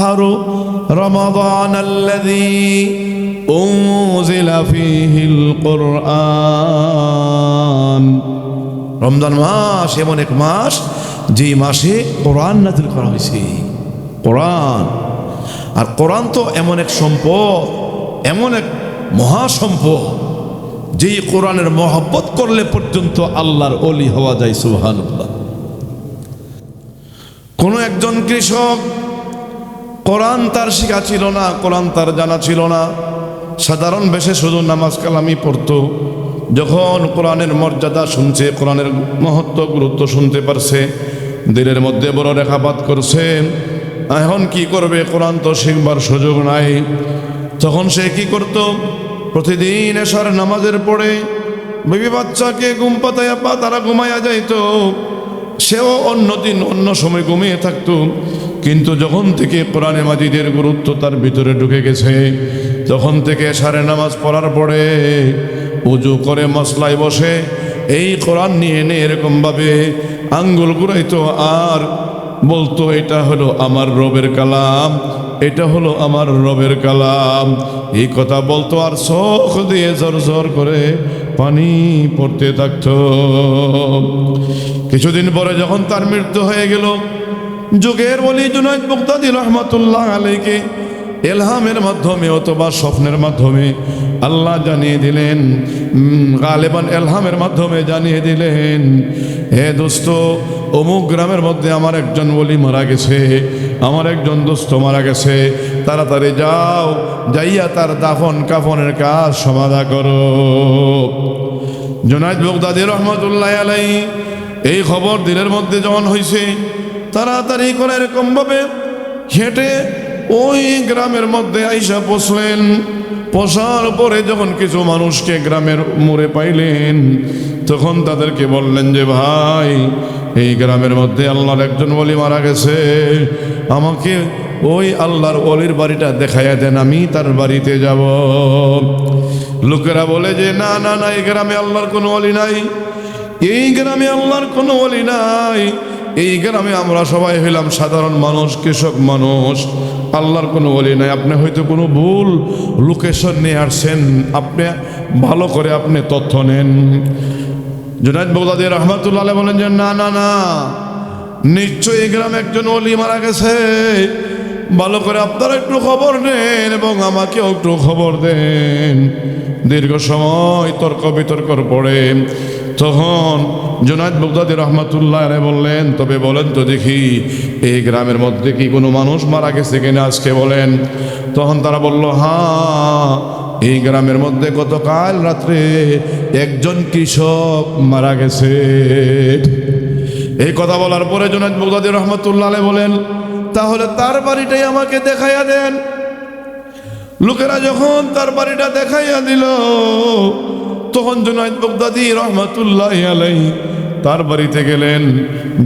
شهر رمضان الذي أنزل فيه القرآن রমজান মাস এমন এক মাস যে মাসে কোরআন নাজিল করা হয়েছে কোরআন আর কোরআন তো এমন এক সম্পদ এমন এক মহাসম্পদ যেই কোরআনের মহব্বত করলে পর্যন্ত আল্লাহর অলি হওয়া যায় সুবহানাল্লাহ কোনো একজন কৃষক কোরআন তার শিখা ছিল না, কোরআন তার জানা ছিল না। সাধারণ বেশে শুধু নামাজ কালামি পড়তো। যখন কোরআনের মর্যাদা শুনছে, কোরআনের মহত্ব, গুরুত্ব শুনতে পারছে, দিলের মধ্যে বড় রেখাপাত করছে, এখন কি করবে? কোরআন তো শিখবার সুযোগ নাই। তখন সে কি করত? প্রতিদিন এসার নামাজের পড়ে বেবি বাচ্চাকে ঘুম পাতায়া পা তারা ঘুমাইয়া যাইতো। সেও অন্য দিন অন্য সময় ঘুমিয়ে থাকতো। কিন্তু যখন থেকে কোরআনে মাজিদের গুরুত্ব তার ভিতরে ঢুকে গেছে তখন থেকে সারে নামাজ পড়ার পরে উজু করে মশলায় বসে এই কোরআন নিয়ে এনে এরকমভাবে আঙ্গুল ঘুরাইতো, আর বলতো, এটা হলো আমার রবের কালাম, এটা হলো আমার রবের কালাম। এই কথা বলতো আর চোখ দিয়ে জোর জোর করে পানি পড়তে থাকতো। কিছুদিন পরে যখন তার মৃত্যু হয়ে গেল যুগের বলি জুনাইদ মুক্তাদি রহমতুল্লাহ আলীকে এলহামের মাধ্যমে অথবা স্বপ্নের মাধ্যমে আল্লাহ জানিয়ে দিলেন গালেবান এলহামের মাধ্যমে জানিয়ে দিলেন, হে দোস্ত, অমুক গ্রামের মধ্যে আমার একজন বলি মারা গেছে, আমার একজন দোস্ত মারা গেছে, তাড়াতাড়ি যাও, যাইয়া তার দাফন কাফনের কাজ সমাধা করো। জোনাইদ বগদাদি রহমতুল্লাহ আলাই এই খবর দিনের মধ্যে যখন হয়েছে তাড়াতাড়ি করে এরকমভাবে হেঁটে ওই গ্রামের মধ্যে আইসা পৌঁছলেন। পোষার পরে যখন কিছু মানুষকে গ্রামের মোড়ে পাইলেন, তখন তাদেরকে বললেন যে, ভাই, এই গ্রামের মধ্যে আল্লাহর একজন বলি মারা গেছে। আমাকে ওই আল্লাহর অলির বাড়িটা দেখাইয়া দেন, আমি তার বাড়িতে যাব। লোকেরা বলে যে, না না না, এই গ্রামে আল্লাহর কোনো অলি নাই। এই গ্রামে আল্লাহর কোনো অলি নাই। এই গ্রামে আমরা সবাই হইলাম সাধারণ মানুষ, কৃষক মানুষ। আল্লাহর কোনো অলি নাই। আপনি হয়তো কোনো ভুল লোকেশন নিয়ে আসছেন। আপনি ভালো করে আপনি তথ্য নেন। জুনাইদ বগদাদি রহমতুল্লাহ বলেন যে, না না না। নিশ্চয়ই এই গ্রামে একজন অলি মারা গেছে। ভালো করে আপনারা একটু খবর নেন এবং আমাকেও একটু খবর দেন। দীর্ঘ সময় তর্ক বিতর্কর পরে তখন জুনাইদ বুগদাদি রহমতুল্লাহ বললেন, তবে বলেন তো দেখি, এই গ্রামের মধ্যে কি কোনো মানুষ মারা গেছে কিনা আজকে বলেন? তখন তারা বলল হ্যাঁ এই গ্রামের মধ্যে গতকাল রাত্রে একজন কৃষক মারা গেছে। এই কথা বলার পরে জনাদ বগদাদি রহমতুল্লাহ বলেন, তাহলে তার বাড়িটাই আমাকে দেখাইয়া দেন। লোকেরা যখন তার বাড়িটা দেখাইয়া দিল তখন জুনাইদ বগদাদি রহমতুল্লাহ আলাই তার বাড়িতে গেলেন,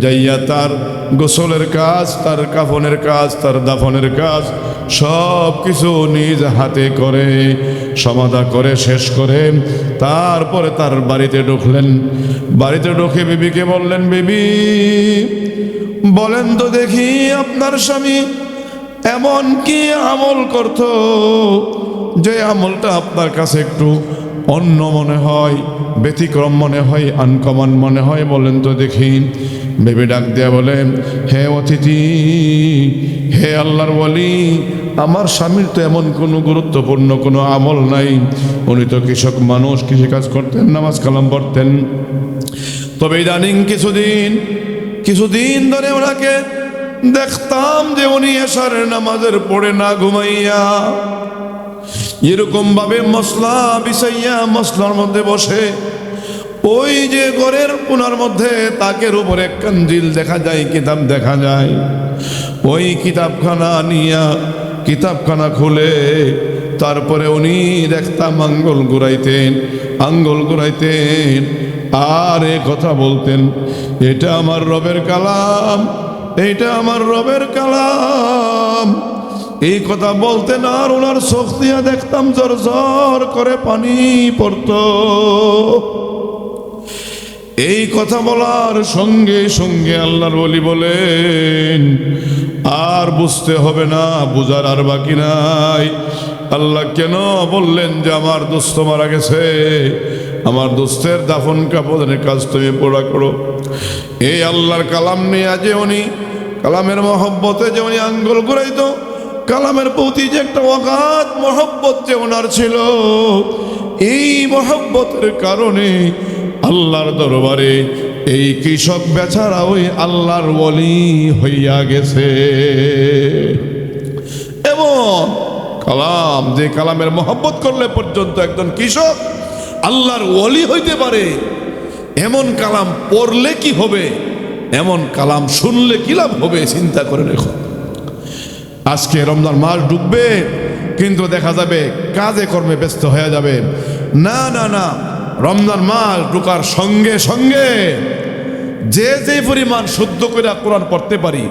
যাইয়া তার গোসলের কাজ, তার কাফনের কাজ, তার দাফনের কাজ সব কিছু নিজ হাতে করে সমাধা করে শেষ করে তারপরে তার বাড়িতে ঢুকলেন। বাড়িতে ঢুকে বিবিকে বললেন, বিবি, বলেন তো দেখি আপনার স্বামী এমন কি আমল করত? যে আমলটা আপনার কাছে একটু অন্য মনে হয়, ব্যতিক্রম মনে হয়, আনকমন মনে হয় বলেন তো দেখি। বেবি ডাক দেয়া বলে হে অতিথি, হে আল্লাহর বলি আমার স্বামীর তো এমন কোনো গুরুত্বপূর্ণ কোনো আমল নাই। উনি তো কৃষক মানুষ, কৃষিকাজ করতেন, নামাজ কালাম পড়তেন। তবে ইদানিং কিছুদিন কিছুদিন ধরে ওনাকে দেখতাম যে উনি এসার নামাজের পড়ে না ঘুমাইয়া এরকম ভাবে মশলা বিছাইয়া মশলার মধ্যে বসে, ওই যে ঘরের কোনার মধ্যে তাকের উপরে কাঞ্জিল দেখা যায়, কিতাব দেখা যায়। ওই কিতাবখানা নিয়া কিতাবখানা খুলে, তারপরে উনি দেখতাম আঙ্গল ঘুরাইতেন আঙ্গল ঘুরাইতেন, আর এ কথা বলতেন, এটা আমার রবের কালাম এইটা আমার রবের কালাম। এই কথা বলতেন আর ওনার চোখ দিয়া দেখতাম জর জর করে পানি পড়তো। এই কথা বলার সঙ্গে সঙ্গে আল্লাহর বলি বলেন, আর বুঝতে হবে না, বুঝার আর বাকি নাই। আল্লাহ কেন বললেন যে আমার দোস্ত মারা গেছে? আমার দোস্তের দাফন কাপড়ের কাজ তুমি পোড়া করো। এই আল্লাহর কালাম নিয়ে আজ উনি, কালামের মহব্বতে যে উনি আঙ্গুল ঘুরাইতো কালামের প্রতি যে একটা অগাধ মহব্বত যে ওনার ছিল, এই মহব্বতের কারণে আল্লাহর দরবারে এই কৃষক বেচারা ওই আল্লাহর বলি হইয়া গেছে। এবং কালাম, যে কালামের মহব্বত করলে পর্যন্ত একজন কৃষক আল্লাহর ওলি হইতে পারে। এমন কালাম পড়লে কি হবে? এমন কালাম শুনলে কি লাভ হবে? চিন্তা করে দেখো। আজকে রমজান মাস ডুববে কিন্তু দেখা যাবে কাজে কর্মে ব্যস্ত হয়ে যাবে। না না না, রমজান মাস ঢুকার সঙ্গে সঙ্গে যে যে পরিমাণ শুদ্ধ করে কোরআন পড়তে পারি,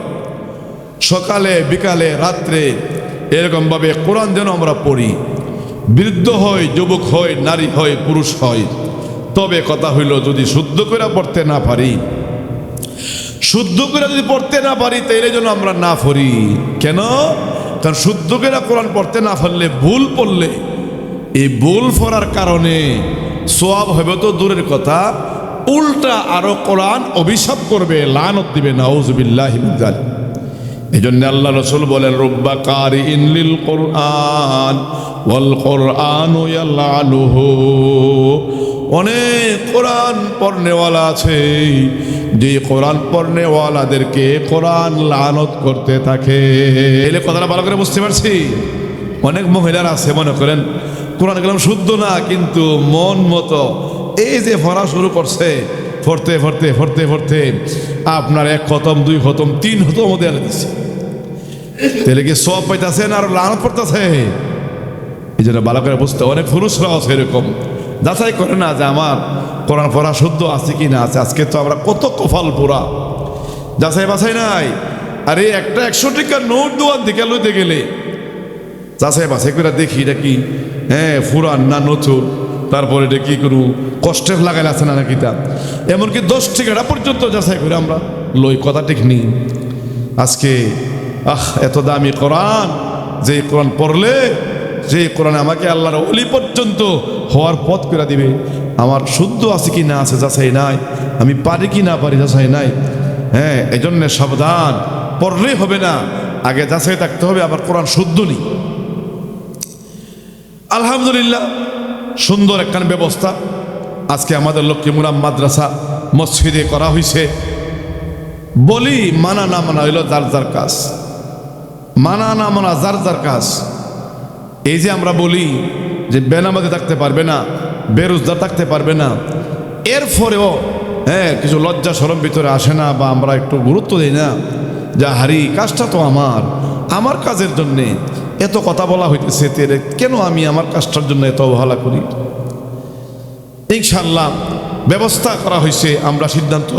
সকালে, বিকালে, রাত্রে এরকমভাবে কোরআন যেন আমরা পড়ি, বৃদ্ধ হয় যুবক হয় নারী হয় পুরুষ হয় তবে কথা হইল যদি শুদ্ধ করে পড়তে না পারি শুদ্ধ করে যদি পড়তে না পারি, তাইলে যেন আমরা না পড়ি। কেন? কারণ শুদ্ধ করে কোরআন পড়তে না পারলে ভুল পড়লে, এই ভুল পড়ার কারণে সোয়াব হবে তো দূরের কথা। উল্টা আরও কোরআন অভিশাপ করবে, লানত দিবে, নাউজবিল্লাহ এই জন্য আল্লাহ রসুল বলেন, রব্বা কারি ইনলিল কোরআন ওয়াল কোরআন অনেক কোরআন পড়নেওয়ালা আছে যে কোরআন পড়নেওয়ালাদেরকে কোরআন লানত করতে থাকে। এলে কথাটা ভালো করে বুঝতে পারছি? অনেক মহিলারা আছে, মনে করেন, কোরআন কালাম শুদ্ধ না, কিন্তু মন মতো এই যে পড়া শুরু করছে, পড়তে ফরতে ফরতে ফরতে আপনার এক খতম, দুই খতম, তিন খতম দেওয়া দিচ্ছে। তাহলে কি সব পাইতেছেন আর লানত পড়তেছে? এই জন্য ভালো করে বুঝতে অনেক পুরুষরাও আছে এরকম। যাচাই করে না যে আমার কোরআন পড়া শুদ্ধ আছে কি না আছে। আজকে তো আমরা কত কফাল পোড়া। যাচাই বাছাই নাই। আরে একটা একশো টাকার নোট দোয়ান দিকে লইতে গেলে। যাচাই বাছাই করে দেখি এটা কি। হ্যাঁ ফুরান না নতুন। তারপরে এটা কি করু কষ্টের লাগাইলে আছে না নাকি তা। এমনকি দশ টাকাটা পর্যন্ত যাচাই করে আমরা লই, কথা ঠিক নি আজকে, আহ, এত দামি কোরআন। যে কোরআন পড়লে যে কোরআন আমাকে আল্লাহর অলি পর্যন্ত হওয়ার পথ করে দিবে। আমার শুদ্ধ আছে কি না আছে যাচাই নাই, আমি পারি কি না পারি যাচাই নাই। হ্যাঁ এই জন্যে সাবধান, পড়লেই হবে না, আগে যাচাই থাকতে হবে আমার কোরআন শুদ্ধ নেই। আলহামদুলিল্লাহ, সুন্দর একখান ব্যবস্থা। আজকে আমাদের লক্ষ্মীমুরাম মাদ্রাসা মসজিদে করা হয়েছে বলি, মানা না মানা হইল যার যার কাজ। মানা না মানা যার যার কাজ। এই যে আমরা বলি যে বেনামাজে থাকতে পারবে না, বেরোজগার থাকতে পারবে না। এর ফলেও হ্যাঁ কিছু লজ্জা সরম ভিতরে আসে না বা আমরা একটু গুরুত্ব দিই না। যা হারি, কাজটা তো আমার। আমার কাজের জন্যে এত কথা বলা হইতেছে তেরে কেন আমি আমার কাজটার জন্য এত অবহেলা করি? ইনশাল্লাহ ব্যবস্থা করা হয়েছে আমরা সিদ্ধান্ত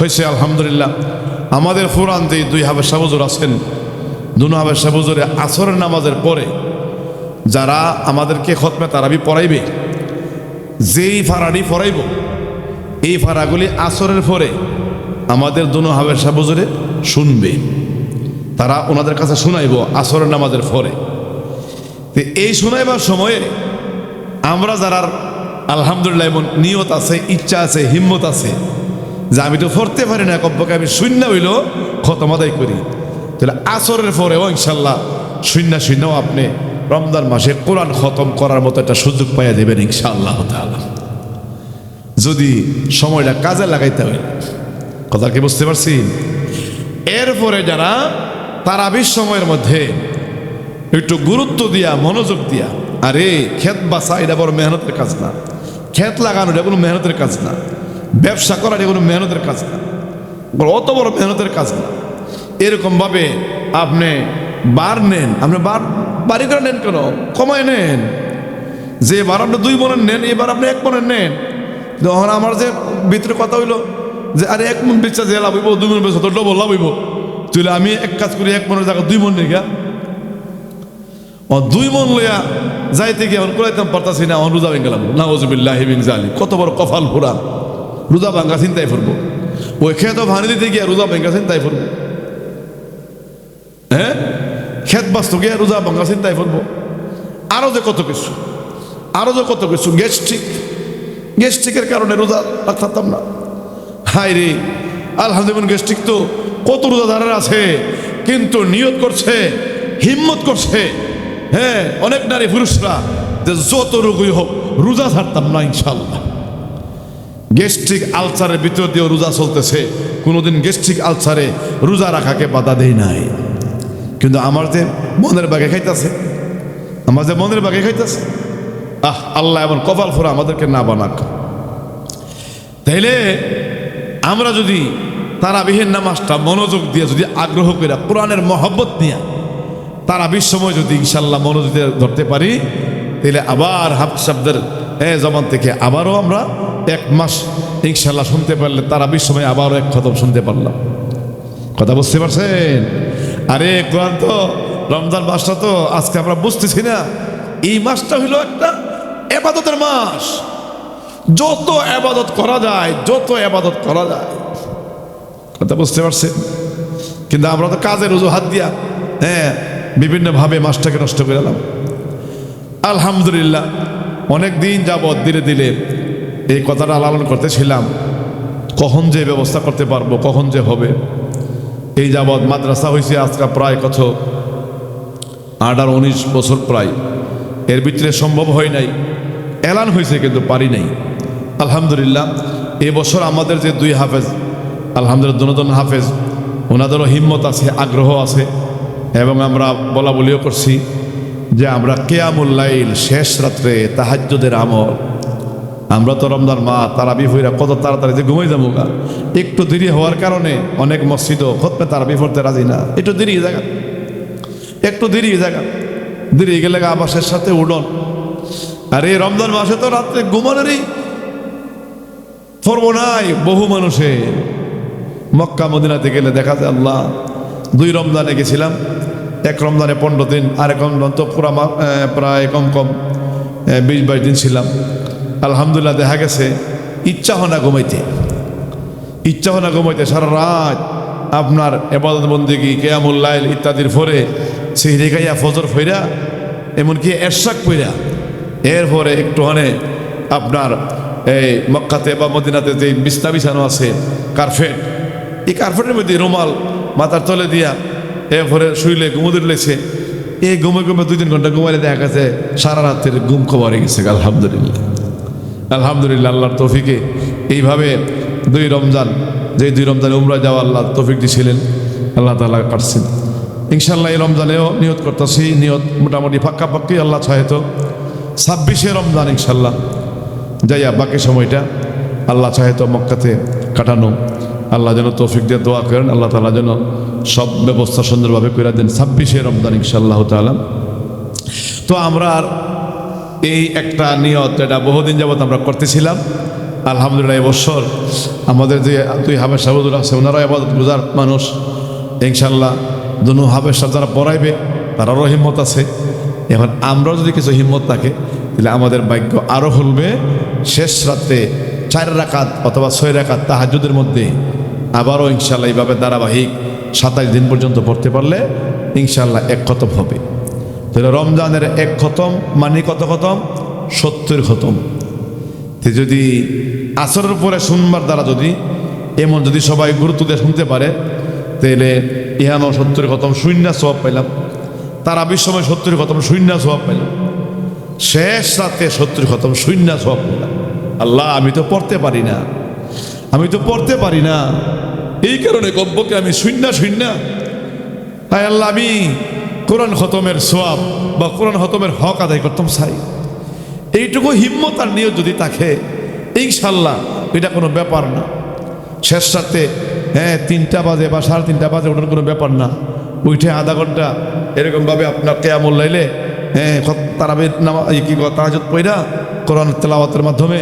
হয়েছে আলহামদুলিল্লাহ। আমাদের ফুরান যে দুই হাবের সাবুজুর আছেন দুনো হাবের সাবুজুরে আসরের নামাজের পরে যারা আমাদেরকে খতমে তারাবি পড়াইবে, যেই ফাড়ানি পড়াইব, এই ফাড়াগুলি আসরের পরে আমাদের দুনো হাবের সাবুজুরে শুনবে। তারা ওনাদের কাছে শোনাইব আসরের নামাজের পরে। তো এই শোনাইবার সময়ে আমরা যারা আলহামদুলিল্লাহ এমন নিয়ত আছে, ইচ্ছা আছে, হিম্মত আছে, যে আমি তো পড়তে পারি না, কব্বকে আমি শূন্য হইল, খতম আদায় করি। তাহলে আসরের পরেও ইনশাল্লাহ শূন্য শূন্যও আপনি রমজান মাসে কোরআন খতম করার মতো একটা সুযোগ পাইয়া দেবেন ইনশাআল্লাহ তাআলা। যদি সময়টা কাজে লাগাইতে হয়, কথা কি বুঝতে পারছি? এরপরে যারা তারাবির সময়ের মধ্যে একটু গুরুত্ব দিয়া, মনোযোগ দিয়া, আরে ক্ষেত বাসা এটা বড় মেহনতের কাজ না। ক্ষেত লাগানো, এটা কোনো মেহনতের কাজ না। ব্যবসা করা, এটা কোনো মেহনতের কাজ না। অত বড় মেহনতের কাজ না। এরকমভাবে আপনি বার নেন, আপনি বার বাড়ি করে নেন কেন? কমায় নেন। যে এবার আপনি দুই মনের নেন এবার আপনি এক মনের নেন। তখন আমার যে ভিতরে কথা হইল যে, আরে, এক মন বেচা যে লাভ দুই মন বেচা তো ডবল লাভ হইব। তুই আমি এক কাজ করি, এক মনের জায়গা দুই মন নিয়ে ও দুই মন লইয়া যাইতে গিয়ে এখন করাইতাম পারতাছি না রোজা ভেঙে গেলাম। না ওজবিল্লাহ হিবিং জালি কত বড় কফাল ফুরা রোজা ভাঙ্গা চিন্তাই ফুরবো ওই খেয়ে তো ভানি দিতে গিয়ে রোজা ভেঙ্গা চিন্তাই ফুরবো হ্যাঁ? খেত বাস্তু গিয়ে রোজা ভাঙ্গা চিন্তায় ফেলব আরও যে কত কিছু আরও যে কত কিছু, গ্যাস্ট্রিক। গ্যাস্ট্রিকের কারণে রোজা রাখতাম না। হাই রে, আলহামদুলিল্লাহ গ্যাস্ট্রিক তো কত রোজা রোজাদারের আছে, কিন্তু নিয়ত করছে, হিম্মত করছে। হ্যাঁ অনেক নারী পুরুষরা যে যত রোগই হোক, রোজা ছাড়তাম না ইনশাল্লাহ গ্যাস্ট্রিক আলসারের ভিতর দিয়ে রোজা চলতেছে। কোনোদিন গ্যাস্ট্রিক আলসারে রোজা রাখাকে বাধা দেয় নাই। কিন্তু আমার যে মনের বাগে খাইতেছে, আমার যে মনের বাগে খাইতেছে, আহ, আল্লাহ এমন কপাল ফোরা আমাদেরকে না বানাক। তাইলে আমরা যদি তারাবিহের নামাজটা মনোযোগ দিয়ে যদি আগ্রহ করে কোরআনের মহব্বত নিয়ে তারা বিশ্বময় যদি ইনশাল্লাহ মনোযোগ দিয়ে ধরতে পারি তাহলে আবার হাফ শব্দের হ্যাঁ জবান থেকে আবারও আমরা এক মাস ইনশাল্লাহ শুনতে পারলে তারা বিশ্বময় আবারও এক খতম শুনতে পারলাম। কথা বুঝতে পারছেন? আরে কোরআন তো রমজান মাসটা তো আজকে আমরা বুঝতেছি না। এই মাসটা হলো একটা এবাদতের মাস। যত আবাদত করা যায়, যত আবাদত করা যায়। কথা বুঝতে পারছেন? কিন্তু আমরা তো কাজের অজুহাত দিয়া হ্যাঁ বিভিন্নভাবে মাসটাকে নষ্ট করে এলাম আলহামদুলিল্লাহ, অনেক দিন যাবৎ ধীরে ধীরে এই কথাটা লালন করতেছিলাম। কখন যে ব্যবস্থা করতে পারব, কখন যে হবে এই যাবৎ মাদ্রাসা হয়েছে আজকে প্রায় কত? আট আর উনিশ বছর প্রায়। এর ভিতরে সম্ভব হয় নাই। এলান হয়েছে কিন্তু পারি নাই। আলহামদুলিল্লাহ এবছর আমাদের যে দুই হাফেজ, আলহামদুলিল্লাহ দুজন হাফেজ, ওনাদেরও হিম্মত আছে, আগ্রহ আছে, এবং আমরা বলা বলিও করছি যে আমরা কেয়ামুল্লাইল শেষ রাত্রে তাহাজ্যদের আমল আমরা তো রমজান মা তারা বিফইরা কত তাড়াতাড়ি যে ঘুমাই যাব গা। একটু দেরি হওয়ার কারণে অনেক মসজিদও খতমে তারা বিফরতে রাজি না। একটু দেরি জায়গা। একটু দেরি জায়গা। দেরি গেলে আবাসের সাথে উডন। আর এই রমজান মাসে তো রাত্রে ঘুমানোরই পর্ব নাই বহু মানুষে। মক্কা, মদিনাতে গেলে দেখা যায় আল্লাহ, দুই রমজানে গেছিলাম। এক রমজানে পনেরো দিন, আরেক রমজান তো পুরা প্রায় কম কম বিশ বাইশ দিন ছিলাম। আলহামদুলিল্লাহ, দেখা গেছে, ইচ্ছা হনা ঘুমাইতে। ইচ্ছা হনা ঘুমাইতে, সারা রাত আপনার এবাদত বন্দিগি কেয়ামুল্লাইল ইত্যাদির ফরে সিহরি খাইয়া ফজর ফইরা, এমনকি এরশাক পইরা, এরপরে একটুখানে আপনার এই মক্কাতে বা মদিনাতে যে বিছনা বিছানো আছে, কার্পেট, এই কার্পেটের মধ্যে রুমাল মাথার তলে দিয়া এরপরে শুইলে ঘুমোদের লেছে এই ঘুমে ঘুমে দুই তিন ঘণ্টা ঘুমাইলে দেখা গেছে সারা রাতের ঘুম খবরে গেছে, আলহামদুলিল্লাহ। আলহামদুলিল্লাহ, আল্লাহর তৌফিকে। এইভাবে দুই রমজান যে দুই রমজানে উমরা যাওয়া আল্লাহ তৌফিক দিয়েছিলেন আল্লাহ তালা কাটছেন ইনশাল্লাহ এই রমজানেও নিয়ত করতেছি, নিয়ত মোটামুটি ফাঁকা পাক্কি আল্লাহ চাহেতো ছাব্বিশে রমজান ইনশাল্লাহ যাইয়া বাকি সময়টা আল্লাহ চাহেতো মক্কাতে কাটানো। আল্লাহ যেন তৌফিক দিয়ে দোয়া করেন, আল্লাহ তালা যেন সব ব্যবস্থা সুন্দরভাবে করে দেন। ছাব্বিশে রমজান ইনশাল্লাহ তালা তো আমরা আর এই একটা নিয়ত যেটা বহুদিন যাবত আমরা করতেছিলাম। আলহামদুলিল্লাহ এবছর আমাদের যে দুই হাবের সাহুদুল আছে ওনারা এবার গুজার মানুষ। ইনশাল্লাহ দুনু সাহেব যারা পড়াইবে, তারারও হিম্মত আছে। এখন আমরাও যদি কিছু হিম্মত থাকে, তাহলে আমাদের ভাগ্য আরও খুলবে। শেষ রাতে চার রাকাত অথবা ছয় রাকাত তাহাজুদের মধ্যে আবারও ইনশাল্লাহ এইভাবে ধারাবাহিক সাতাইশ দিন পর্যন্ত পড়তে পারলে ইনশাল্লাহ এক খতম হবে। তাহলে রমজানের এক খতম মানে কত খতম? সত্তর খতম। তে যদি আসরের পরে শুনবার দ্বারা যদি এমন যদি সবাই গুরুত্ব দিয়ে শুনতে পারে, তাহলে ইহানো সত্তর খতম শূন্য সব পাইলাম। তারা বিশ্বময় সত্তর খতম শূন্য সব পাইলাম। শেষ রাতে সত্তর খতম শূন্য সব পাইলাম। আল্লাহ, আমি তো পড়তে পারি না। আমি তো পড়তে পারি না। এই কারণে গব্যকে আমি শূন্য শূন্য। তাই আল্লাহ, আমি কোরআন খতমের সোয়াব বা কোরআন হতমের হক আদায় করতাম চাই এইটুকু হিম্মত আর নিয়ে যদি থাকে, ইনশাল্লাহ এটা কোনো ব্যাপার না। শেষ রাতে হ্যাঁ তিনটা বাজে বা সাড়ে তিনটা বাজে ওটার কোনো ব্যাপার না। উঠে আধা ঘণ্টা এরকমভাবে আপনার কেয়ামল লাইলে হ্যাঁ তারাবে কি তাহাজত পইরা কোরআন তেলাওয়াতের মাধ্যমে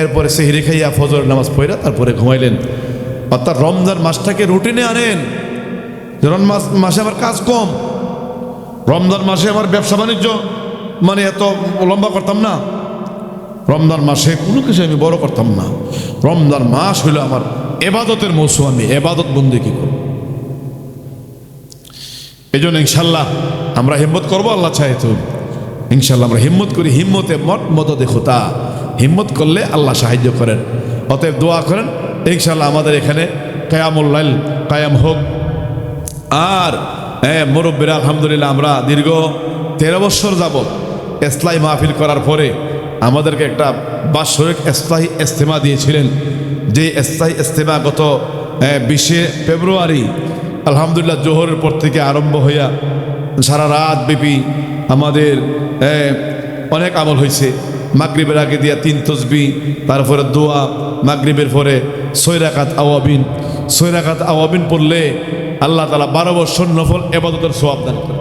এরপরে সেহরি খাইয়া ফজর নামাজ পইরা তারপরে ঘুমাইলেন। অর্থাৎ রমজান মাসটাকে রুটিনে আনেন। রমজান মাস মাসে আমার কাজ কম রমজান মাসে আমার ব্যবসা বাণিজ্য মানে এত লম্বা করতাম না। রমজান মাসে কোনো কিছু আমি বড় করতাম না। রমজান মাস হইল আমার এবাদতের মৌসুম, আমি এবাদত বন্দি কি করব? এই জন্য ইনশাল্লাহ আমরা হিম্মত করব, আল্লাহ চাহে তো ইনশাল্লাহ আমরা হিম্মত করি, হিম্মতে মত মত দেখো তা হিম্মত করলে আল্লাহ সাহায্য করেন, অতএব দোয়া করেন, ইনশাল্লাহ আমাদের এখানে কায়ামুল্লাইল কায়াম হোক। আর হ্যাঁ মুরব্বীরা, আলহামদুলিল্লাহ, আমরা দীর্ঘ তেরো বছর যাব এসলাই মাহফিল করার পরে আমাদেরকে একটা বাৎসরিক এসলাই ইস্তেমা দিয়েছিলেন। যে এসলাই ইস্তেমা গত বিশে ফেব্রুয়ারি, আলহামদুলিল্লাহ, জোহরের পর থেকে আরম্ভ হইয়া সারা রাত ব্যাপী আমাদের অনেক আমল হয়েছে মাগরিবের আগে দিয়া তিন তসবি, তারপরে দোয়া, মাগরিবের পরে সৈরাকাত আওয়াবিন। সৈরাকাত আওয়াবিন পড়লে আল্লাহ তালা বারো বছর নফল এবাদতের সোয়াব দান করে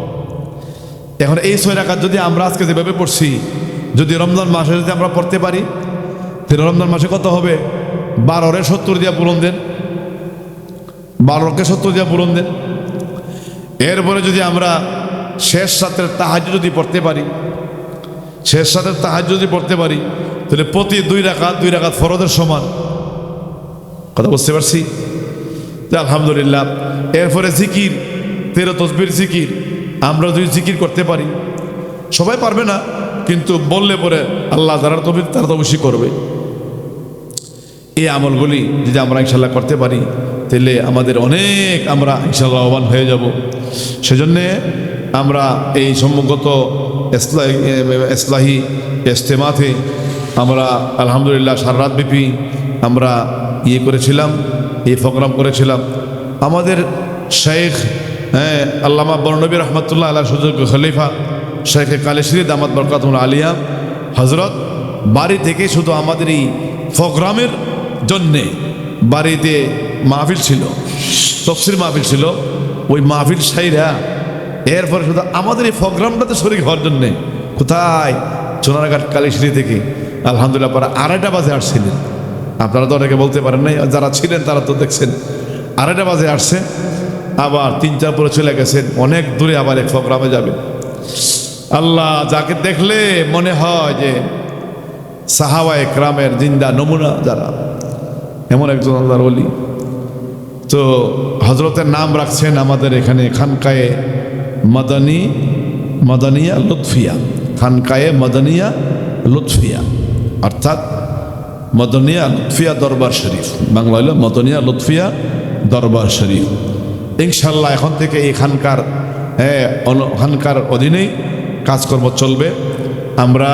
এখন এই ছয় রাকাত যদি আমরা আজকে যেভাবে পড়ছি, যদি রমজান মাসে যদি আমরা পড়তে পারি, তাহলে রমজান মাসে কত হবে? বারোরে সত্তর দিয়া পূরণ দেন। বারোকে সত্তর দিয়া পূরণ দেন। এরপরে যদি আমরা শেষ রাতের তাহাজ যদি পড়তে পারি, শেষ রাতের তাহাজ যদি পড়তে পারি, তাহলে প্রতি দুই রাকাত দুই রাকাত ফরদের সমান। কথা বুঝতে পারছি? আলহামদুলিল্লাহ, এরপরে জিকির, তেরো তসবির জিকির, আমরা যদি জিকির করতে পারি, সবাই পারবে না, কিন্তু বললে পরে আল্লাহ যারা তবে তারা তো অবশ্যই করবে। এই আমলগুলি যদি আমরা ইনশাল্লাহ করতে পারি, তাহলে আমাদের অনেক আমরা ইনশাল্লাহ লাভবান হয়ে যাব। সেজন্যে আমরা এই সম্মুখত ইসলাহি ইস্তেমাতে আমরা আলহামদুলিল্লাহ সারা রাত ব্যাপী আমরা ইয়ে করেছিলাম। এই প্রোগ্রাম করেছিলাম। আমাদের শেখ হ্যাঁ আল্লামা বর্ণবী রহমতুল্লাহ আল্লাহ সুযোগ্য খলিফা শেখ কালেশ্রী দামাত বরকাতুল আলিয়া। হজরত বাড়ি থেকে শুধু আমাদের এই প্রোগ্রামের জন্যে বাড়িতে মাহফিল ছিল, তফসির মাহফিল ছিল। ওই মাহফিল সাইরা এরপরে শুধু আমাদের এই প্রোগ্রামটাতে শরীর হওয়ার জন্যে কোথায়? সোনারঘাট কালীশ্রী থেকে আলহামদুলিল্লাহ পরে আড়াইটা বাজে আসছিলেন। আপনারা তো অনেকে বলতে পারেন নাই, যারা ছিলেন তারা তো দেখছেন। আড়াইটা বাজে আসছে, আবার তিন, চার পরে চলে গেছেন, অনেক দূরে আবার এক প্রোগ্রামে যাবে আল্লাহ যাকে দেখলে মনে হয় যে সাহাবা একরামের জিন্দা নমুনা যারা, এমন একজন আল্লাহর অলি তো হজরতের নাম রাখছেন আমাদের এখানে খানকায়ে মাদানী, মাদানিয়া লুৎফিয়া। খানকায়ে মাদানিয়া লুৎফিয়া। অর্থাৎ মদনিয়া লুৎফিয়া দরবার শরীফ। বাংলা হলো মদনিয়া লুৎফিয়া দরবার শরীফ। ইনশাল্লাহ এখন থেকে এখানকার হ্যাঁ ওখানকার অধীনেই কাজকর্ম চলবে। আমরা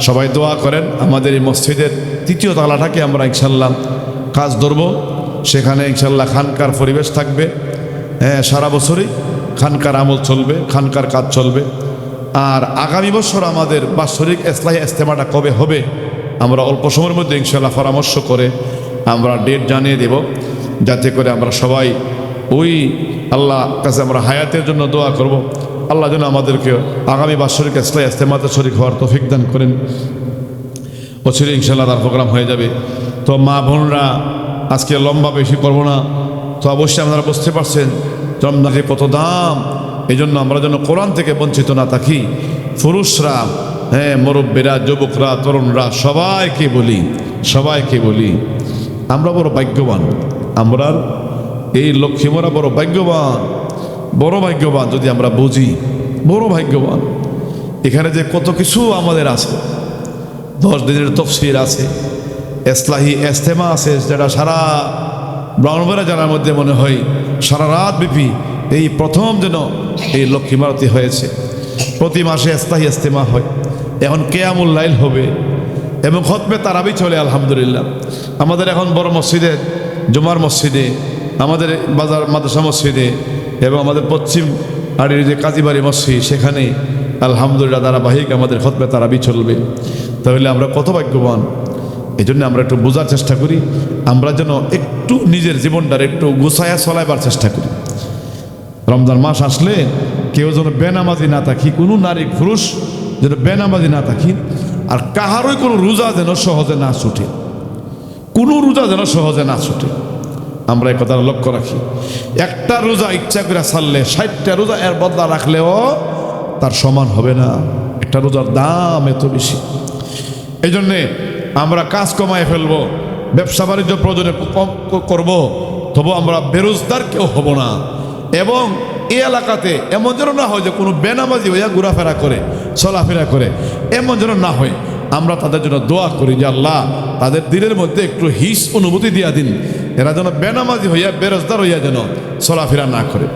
সবাই দোয়া করেন, আমাদের এই মসজিদের তৃতীয় তালাটাকে আমরা ইনশাল্লাহ কাজ ধরব। সেখানে ইনশাল্লাহ খানকার পরিবেশ থাকবে। হ্যাঁ সারা বছরই খানকার আমল চলবে, খানকার কাজ চলবে। আর আগামী বছর আমাদের বাৎসরিক ইসলাহী ইস্তেমাটা কবে হবে? আমরা অল্প সময়ের মধ্যে ইনশাল্লাহ পরামর্শ করে আমরা ডেট জানিয়ে দেব, যাতে করে আমরা সবাই ওই আল্লাহ কাছে আমরা হায়াতের জন্য দোয়া করব। আল্লাহ যেন আমাদেরকে আগামী বাৎসরিক ইসলাহী ইস্তেমাতে শরিক হওয়ার তৌফিক দান করেন। বছরে ইনশাল্লাহ তার প্রোগ্রাম হয়ে যাবে। তো মা বোনরা, আজকে লম্বা বেশি করব না। তো অবশ্যই আপনারা বুঝতে পারছেন রমজানের কত দাম এই জন্য আমরা যেন কোরআন থেকে বঞ্চিত না থাকি। পুরুষরা হ্যাঁ মুরব্বীরা, যুবকরা, তরুণরা, সবাইকে বলি সবাইকে বলি, আমরা বড় ভাগ্যবান। আমরা এই লক্ষ্মীমরা বড় ভাগ্যবান বড় ভাগ্যবান যদি আমরা বুঝি, বড় ভাগ্যবান। এখানে যে কত কিছু আমাদের আছে। দশ দিনের তফসির আছে, এসলাহি এস্তেমা আছে, যেটা সারা ব্রাহ্মণবেলা জানার মধ্যে মনে হয় সারা রাত ব্যাপী এই প্রথম যেন এই লক্ষ্মী মারতি হয়েছে। প্রতি মাসে এস্তাহি এস্তেমা হয়। এখন কেয়ামুল লাইল হবে এবং খতমে তারাবি চলে, আলহামদুলিল্লাহ। আমাদের এখন বড় মসজিদে, জুমার মসজিদে, আমাদের বাজার, মাদ্রাসা মসজিদে এবং আমাদের পশ্চিম আড়ির যে কাজীবাড়ি মসজিদ সেখানে আলহামদুলিল্লাহ ধারাবাহিক আমাদের খতমে তারাবি চলবে। তাহলে আমরা কত ভাগ্যবান। এই জন্য আমরা একটু বোঝার চেষ্টা করি, আমরা যেন একটু নিজের জীবনটার একটু গুছায়া চলাইবার চেষ্টা করি। রমজান মাস আসলে কেউ যেন বেনামাজি না থাকি, কোনো নারী পুরুষ যেন বেনামাজি না থাকি, আর কাহারই কোনো রোজা যেন সহজে না ছুটে। কোনো রোজা যেন সহজে না ছুটে। আমরা এই কথাটা লক্ষ্য রাখি। একটা রোজা ইচ্ছা করে ছাড়লে, ষাটটা রোজা এর বদলা রাখলেও তার সমান হবে না। একটা রোজার দাম এত বেশি। এই জন্যে আমরা কাজ কমায় ফেলব, ব্যবসা বাণিজ্য প্রয়োজনে কম করব, তবু আমরা বেরোজগার কেউ হব না। এবং এই এলাকাতে এমন যেন না হয় যে কোনো বেনামাজি হইয়া ঘোরাফেরা করে, চলাফেরা করে। এমন যেন না হয়। আমরা তাদের জন্য দোয়া করি যে আল্লাহ, তাদের দিনের মধ্যে একটু হিস অনুভূতি দিয়া দিন। এরা যেন বেনামাজি হইয়া বেরোজদার হইয়া যেন চলাফেরা না করে।